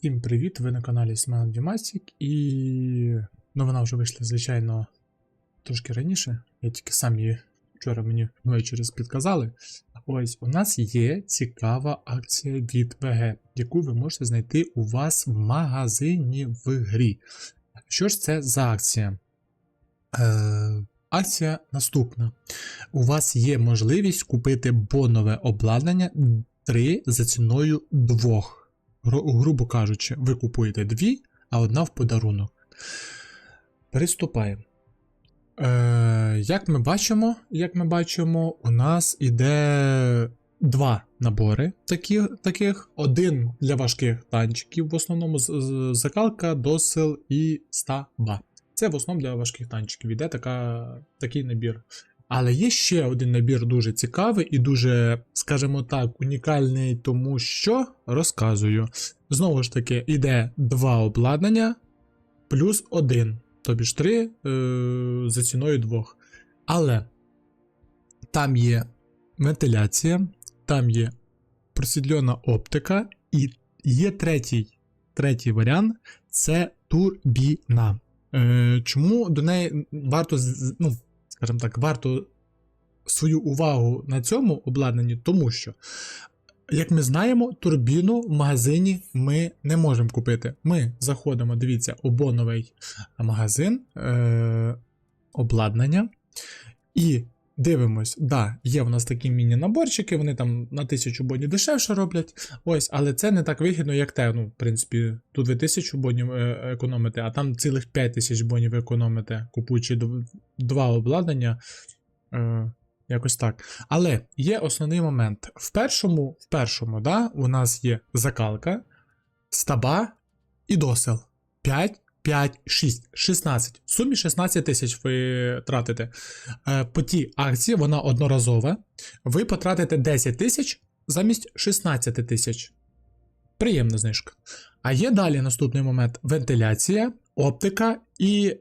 Всім привіт! Ви на каналі Smile Дімасік і новина вже вийшла, звичайно, трошки раніше. Я тільки сам її вчора мені ввечері підказали. Ось у нас є цікава акція від ВГ, яку ви можете знайти у вас в магазині в грі. Що ж це за акція? Е, акція наступна. У вас є можливість купити бонове обладнання 3 за ціною 2. Гру- грубо кажучи, ви купуєте дві, а одна в подарунок. Приступаємо. Е, як ми бачимо, як ми бачимо, у нас іде два набори такі, таких. Один для важких танчиків, в основному закалка, досил і стаба. Це в основному для важких танчиків іде така, такий набір. Але є ще один набір дуже цікавий і дуже, скажімо так, унікальний, тому що розказую. Знову ж таки, іде два обладнання плюс один, тобі ж три е, за ціною двох. Але там є вентиляція, там є просвітлена оптика, і є третій, третій варіант це турбіна. Е, чому до неї варто, ну, скажімо так, варто свою увагу на цьому обладнанні, тому що, як ми знаємо, турбіну в магазині ми не можемо купити. Ми заходимо, дивіться, у боновий магазин е- обладнання і дивимось, да, є в нас такі міні-наборчики, вони там на 1000 бонів дешевше роблять. Ось, але це не так вигідно, як те. Ну, в принципі, тут ви 1000 бонів е, економите, а там цілих 5000 бонів економите, купуючи два обладнання. Е, якось так. Але є основний момент. В першому, в першому, да, у нас є закалка, стаба і досил. 5, 5, 6, 16. В сумі 16 тисяч ви тратите. Е, по тій акції вона одноразова. Ви потратите 10 тисяч замість 16 тисяч. Приємна знижка. А є далі наступний момент: вентиляція, оптика і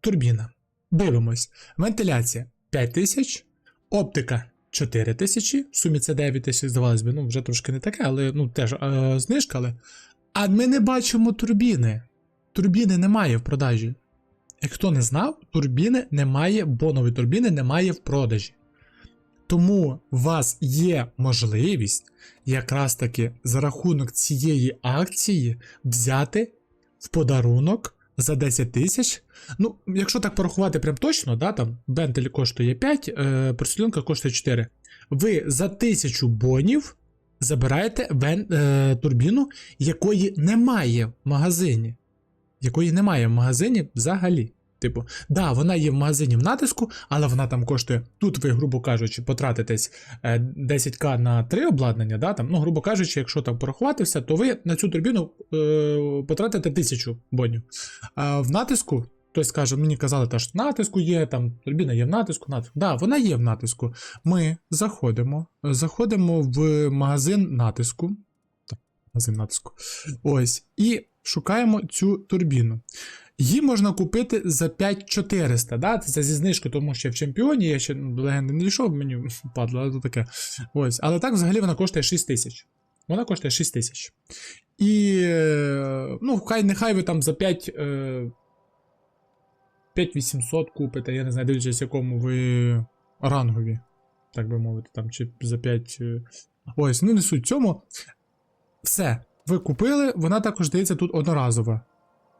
турбіна. Дивимось. Вентиляція 5 тисяч, оптика 4 тисячі, в сумі це 9 тисяч, здавалось би, ну вже трошки не таке, але ну теж е, знижка. Але... А ми не бачимо турбіни. Турбіни немає в продажі. Як хто не знав, турбіни немає, бонової турбіни немає в продажі. Тому у вас є можливість якраз таки за рахунок цієї акції взяти в подарунок за 10 тисяч. Ну, якщо так порахувати прям точно, да, там бентель коштує 5, е, порцеленка коштує 4. Ви за 1000 бонів забираєте вен, е, турбіну, якої немає в магазині. Якої немає в магазині взагалі. Типу, да, вона є в магазині в натиску, але вона там коштує. Тут ви, грубо кажучи, потратитесь е, 10к на три обладнання, да, там, ну, грубо кажучи, якщо там порахувати все, то ви на цю турбіну е, потратите 1000 бонів. А в натиску, хтось каже, мені казали, що натиску є, там турбіна є в натиску, натиску. Да, вона є в натиску. Ми заходимо, заходимо в магазин натиску. Так, магазин натиску. Ось, і шукаємо цю турбіну. Її можна купити за 5400, да? Це зі знижкою, тому що я в чемпіоні, я ще ну, до легенди не дійшов, мені падло, але то таке. Ось. Але так взагалі вона коштує 6 тисяч. Вона коштує 6 тисяч. І ну, хай нехай ви там за 5. Е, 5800 купите, я не знаю, дивлячись, якому ви рангові, так би мовити, там, чи за 5. е, Ось, ну не суть цьому. Все, ви купили, вона також дається тут одноразова.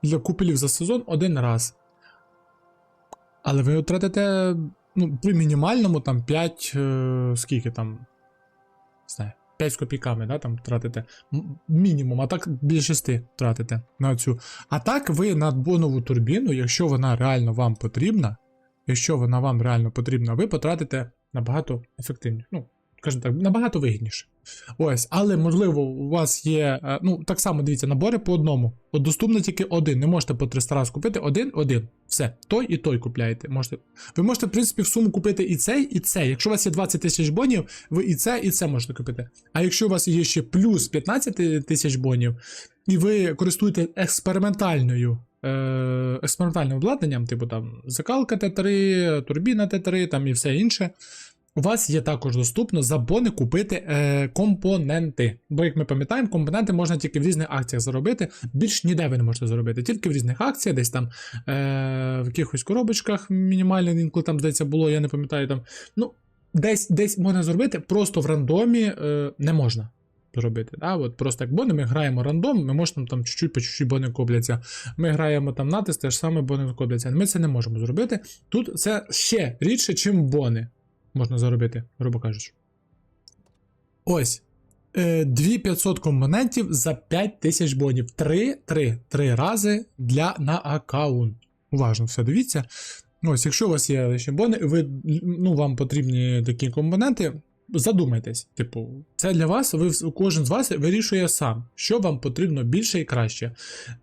Для купелів за сезон один раз. Але ви втратите, ну, при мінімальному там 5. Е, скільки там. Знаю, 5 з копійками, да, там тратите. Мінімум, а так більше 6 тратите на цю. А так ви на бонову турбіну, якщо вона реально вам потрібна, якщо вона вам реально потрібна, ви потратите набагато ефективніше. Ну, скажімо так, набагато вигідніше. Ось, але можливо, у вас є. е, Ну, так само дивіться, набори по одному. От доступно тільки один. Не можете по 300 раз купити один, один. Все, той і той купляєте. Можете. Ви можете, в принципі, в суму купити і цей, і цей. Якщо у вас є 20 тисяч бонів, ви і це, і це можете купити. А якщо у вас є ще плюс 15 тисяч бонів, і ви користуєте експериментальною. е, Експериментальним обладнанням, типу там закалка Т3, турбіна Т3 там і все інше, у вас є також доступно за бони купити е, компоненти. Бо, як ми пам'ятаємо, компоненти можна тільки в різних акціях заробити. Більш ніде ви не можете заробити, тільки в різних акціях, десь там е, в якихось коробочках мінімальний інколи там здається було, я не пам'ятаю там. Ну, десь десь можна зробити, просто в рандомі е, не можна зробити. Да? От просто як бони, ми граємо рандом, ми можемо там чуть-чуть по чуть-чуть бони копляться. Ми граємо там натиск, теж саме бони копляться. Ми це не можемо зробити. Тут це ще рідше, чим бони можна заробити, грубо кажучи. Ось. Е, 2500 компонентів за 5000 бонів. 3, 3, 3 рази для на аккаунт. Уважно все дивіться. Ось, якщо у вас є лише бони, ви, ну, вам потрібні такі компоненти, задумайтесь. Типу, це для вас, ви кожен з вас вирішує сам, що вам потрібно більше і краще.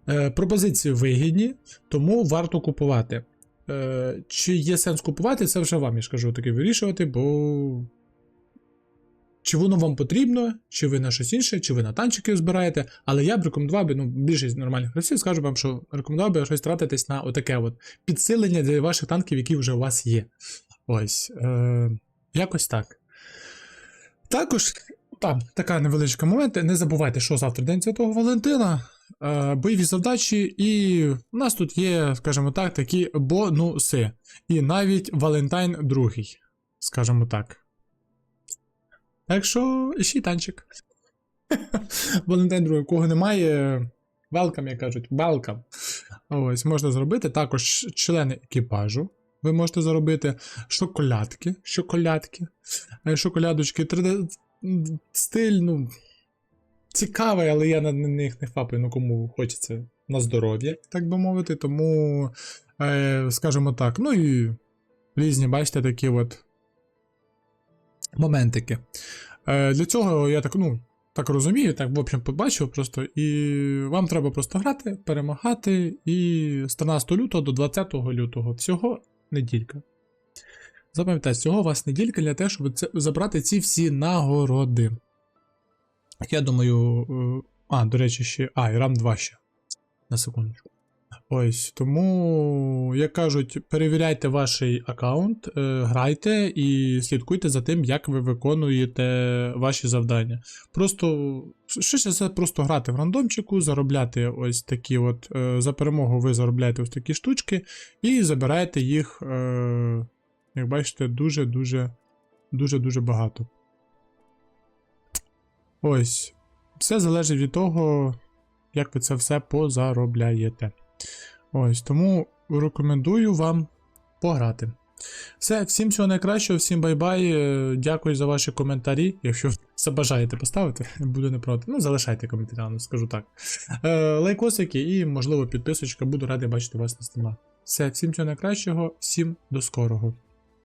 Е, пропозиції вигідні, тому варто купувати. Е, чи є сенс купувати, це вже вам, я ж кажу, таки вирішувати, бо. Чи воно вам потрібно, чи ви на щось інше, чи ви на танчики збираєте. Але я б рекомендував би, ну, більшість нормальних гравців скажу вам, що рекомендував би щось тратитись на отаке от підсилення для ваших танків, які вже у вас є. Ось. Е, якось так. Також, там, така невеличка момент. Не забувайте, що завтра День Святого Валентина. Е, бойові завдачі, і у нас тут є, скажімо так, такі бонуси. І навіть Валентайн другий, скажімо так. Так що ще танчик. Валентайн другий, кого немає. Welcome, як кажуть, welcome. Ось, можна зробити. Також члени екіпажу. Ви можете заробити шоколадки. Шоколадки. Е, Шоколадочки 3D стиль, ну. Цікавий, але я на них не фапаю, ну кому хочеться на здоров'я, так би мовити. Тому, е, скажімо так, ну і різні, бачите, такі от моментики. Е, для цього я так, ну, так розумію, так, в общем, побачив просто. І вам треба просто грати, перемагати. І з 13 лютого до 20 лютого всього неділька. Запам'ятайте, всього у вас неділька для того, щоб це, забрати ці всі нагороди. Я думаю. е, А, до речі, ще. А, і RAM 2 ще. На секундочку. Ось, тому, як кажуть, перевіряйте ваш аккаунт, е, грайте і слідкуйте за тим, як ви виконуєте ваші завдання. Просто швидше це просто грати в рандомчику, заробляти ось такі от. е, За перемогу ви заробляєте ось такі штучки і забираєте їх, як бачите, дуже-дуже дуже-дуже багато. Ось. Все залежить від того, як ви це все позаробляєте. Ось, тому рекомендую вам пограти. Все, всім всього найкращого, всім бай-бай. е, Дякую за ваші коментарі. Якщо забажаєте поставити, буду не проти. Ну, залишайте коментарі, скажу так. Е, лайкосики і, можливо, підписочка. Буду радий бачити вас на стрімах. Все, всім всього найкращого, всім до скорого.